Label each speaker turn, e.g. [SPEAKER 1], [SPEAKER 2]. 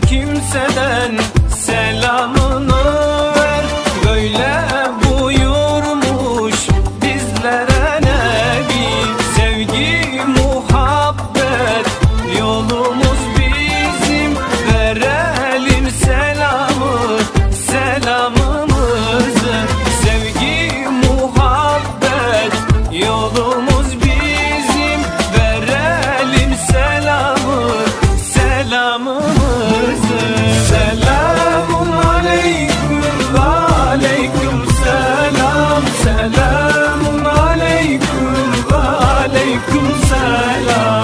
[SPEAKER 1] kimseden aleyküm selam